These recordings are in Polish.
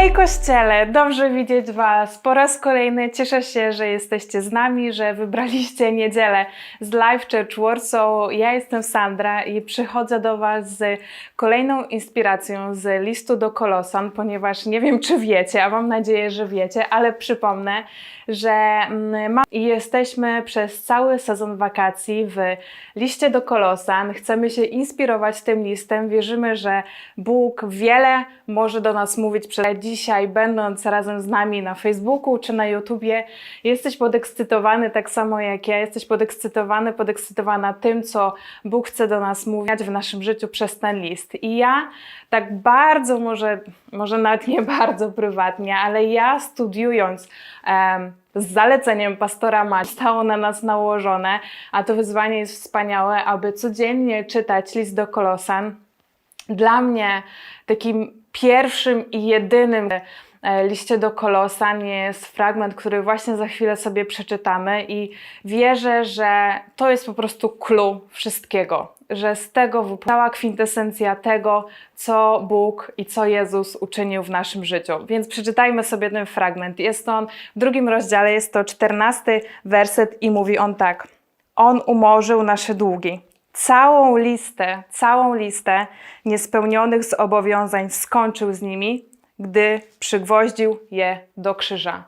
Hej Kościele, dobrze widzieć Was. Po raz kolejny cieszę się, że jesteście z nami, że wybraliście niedzielę z Live Church Warsaw. Ja jestem Sandra i przychodzę do Was z kolejną inspiracją z listu do Kolosan, ponieważ nie wiem, czy wiecie, a mam nadzieję, że wiecie, ale przypomnę, że mm, jesteśmy przez cały sezon wakacji w liście do Kolosan. Chcemy się inspirować tym listem. Wierzymy, że Bóg wiele może do nas mówić przez dzisiaj, będąc razem z nami na Facebooku czy na YouTubie. Jesteś podekscytowany tak samo jak ja. Jesteś podekscytowany, podekscytowana tym, co Bóg chce do nas mówić w naszym życiu przez ten list. I ja tak bardzo, może, może nawet nie bardzo prywatnie, ale ja studiując em, z zaleceniem pastora Macia, zostało na nas nałożone, a to wyzwanie jest wspaniałe, aby codziennie czytać list do Kolosan. Dla mnie takim pierwszym i jedynym e, liście do Kolosan jest fragment, który właśnie za chwilę sobie przeczytamy i wierzę, że to jest po prostu clue wszystkiego, że z tego wypływa cała kwintesencja tego, co Bóg i co Jezus uczynił w naszym życiu. Więc przeczytajmy sobie ten fragment. Jest on w drugim rozdziale, jest to czternasty werset i mówi on tak. On umorzył nasze długi. Całą listę, całą listę niespełnionych zobowiązań skończył z nimi, gdy przygwoździł je do krzyża.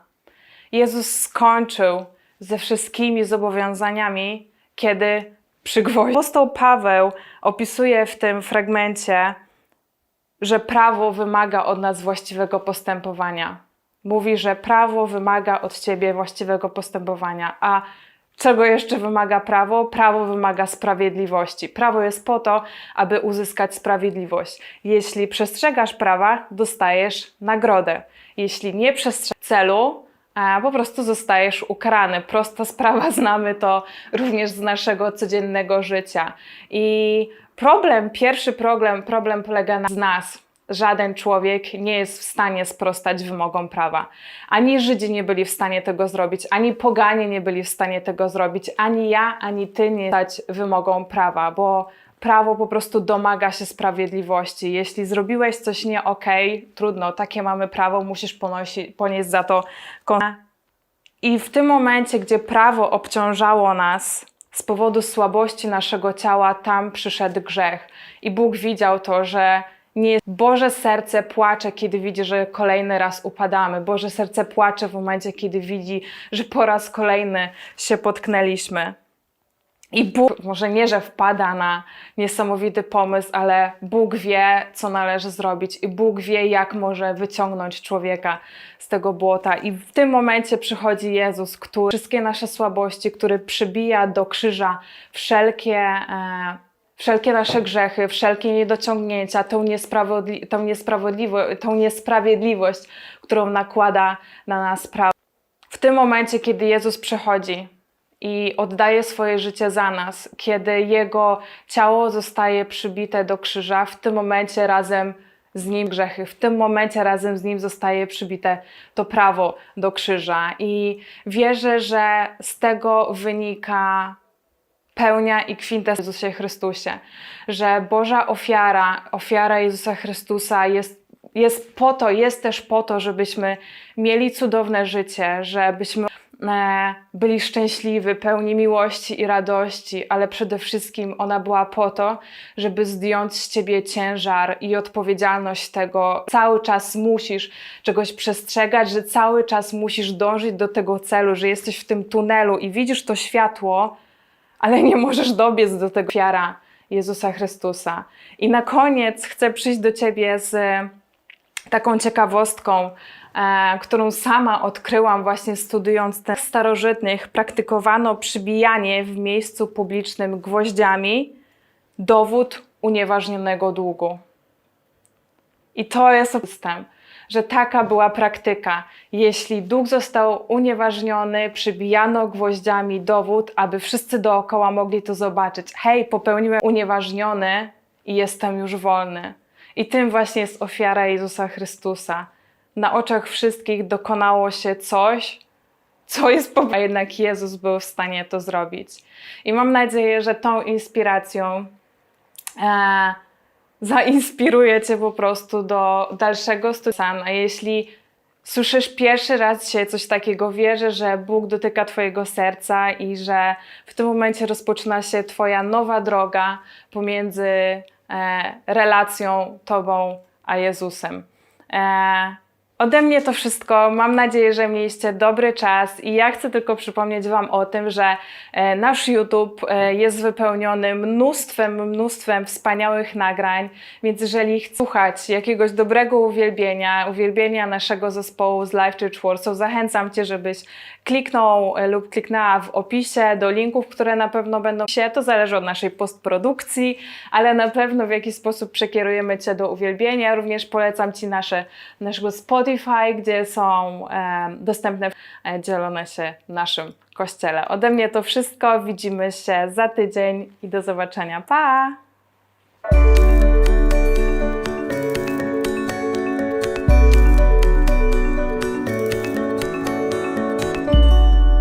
Jezus skończył ze wszystkimi zobowiązaniami, kiedy przygwoździł. Apostoł Paweł opisuje w tym fragmencie, że prawo wymaga od nas właściwego postępowania. Mówi, że prawo wymaga od ciebie właściwego postępowania. A czego jeszcze wymaga prawo? Prawo wymaga sprawiedliwości. Prawo jest po to, aby uzyskać sprawiedliwość. Jeśli przestrzegasz prawa, dostajesz nagrodę. Jeśli nie przestrzegasz celu, po prostu zostajesz ukarany. Prosta sprawa, znamy to również z naszego codziennego życia. I problem, pierwszy problem, problem polega na z nas. Żaden człowiek nie jest w stanie sprostać wymogom prawa. Ani Żydzi nie byli w stanie tego zrobić, ani poganie nie byli w stanie tego zrobić, ani ja, ani ty nie stać wymogom prawa, bo prawo po prostu domaga się sprawiedliwości. Jeśli zrobiłeś coś nie okej, trudno, takie mamy prawo, musisz ponieść za to I w tym momencie, gdzie prawo obciążało nas z powodu słabości naszego ciała, tam przyszedł grzech. I Bóg widział to, że nie. Boże serce płacze, kiedy widzi, że kolejny raz upadamy. Boże serce płacze w momencie, kiedy widzi, że po raz kolejny się potknęliśmy. I Bóg, może nie, że wpada na niesamowity pomysł, ale Bóg wie, co należy zrobić, i Bóg wie, jak może wyciągnąć człowieka z tego błota. I w tym momencie przychodzi Jezus, który wszystkie nasze słabości, który przybija do krzyża wszelkie. E, Wszelkie nasze grzechy, wszelkie niedociągnięcia, tą, niesprawiedli- tą, niesprawiedliwo- tą niesprawiedliwość, którą nakłada na nas prawo. W tym momencie, kiedy Jezus przychodzi i oddaje swoje życie za nas, kiedy Jego ciało zostaje przybite do krzyża, w tym momencie razem z Nim grzechy, w tym momencie razem z Nim zostaje przybite to prawo do krzyża. I wierzę, że z tego wynika pełnia i kwintesencja w Jezusie Chrystusie, że Boża ofiara, ofiara Jezusa Chrystusa jest, jest po to, jest też po to, żebyśmy mieli cudowne życie, żebyśmy e, byli szczęśliwi, pełni miłości i radości, ale przede wszystkim ona była po to, żeby zdjąć z ciebie ciężar i odpowiedzialność tego. Cały czas musisz czegoś przestrzegać, że cały czas musisz dążyć do tego celu, że jesteś w tym tunelu i widzisz to światło, ale nie możesz dobiec do tego ofiara Jezusa Chrystusa. I na koniec chcę przyjść do Ciebie z taką ciekawostką, e, którą sama odkryłam właśnie studiując te starożytnych. Praktykowano przybijanie w miejscu publicznym gwoździami dowód unieważnionego długu. I to jest system, że taka była praktyka. Jeśli dług został unieważniony, przybijano gwoździami dowód, aby wszyscy dookoła mogli to zobaczyć. Hej, popełniłem unieważniony i jestem już wolny. I tym właśnie jest ofiara Jezusa Chrystusa. Na oczach wszystkich dokonało się coś, co jest po a jednak Jezus był w stanie to zrobić. I mam nadzieję, że tą inspiracją e, zainspiruje Cię po prostu do dalszego studia. A jeśli słyszysz pierwszy raz dzisiaj coś takiego, wierzę, że Bóg dotyka Twojego serca i że w tym momencie rozpoczyna się Twoja nowa droga pomiędzy e, relacją Tobą a Jezusem. E, Ode mnie to wszystko. Mam nadzieję, że mieliście dobry czas i ja chcę tylko przypomnieć Wam o tym, że e, nasz YouTube e, jest wypełniony mnóstwem, mnóstwem wspaniałych nagrań, więc jeżeli chcesz słuchać jakiegoś dobrego uwielbienia, uwielbienia naszego zespołu z Live Church Warsaw, zachęcam Cię, żebyś kliknął e, lub kliknęła w opisie do linków, które na pewno będą się. To zależy od naszej postprodukcji, ale na pewno w jakiś sposób przekierujemy Cię do uwielbienia. Również polecam Ci nasze, naszego Spotify, gdzie są dostępne, e, dzielone się naszym kościele. Ode mnie to wszystko. Widzimy się za tydzień i do zobaczenia. Pa!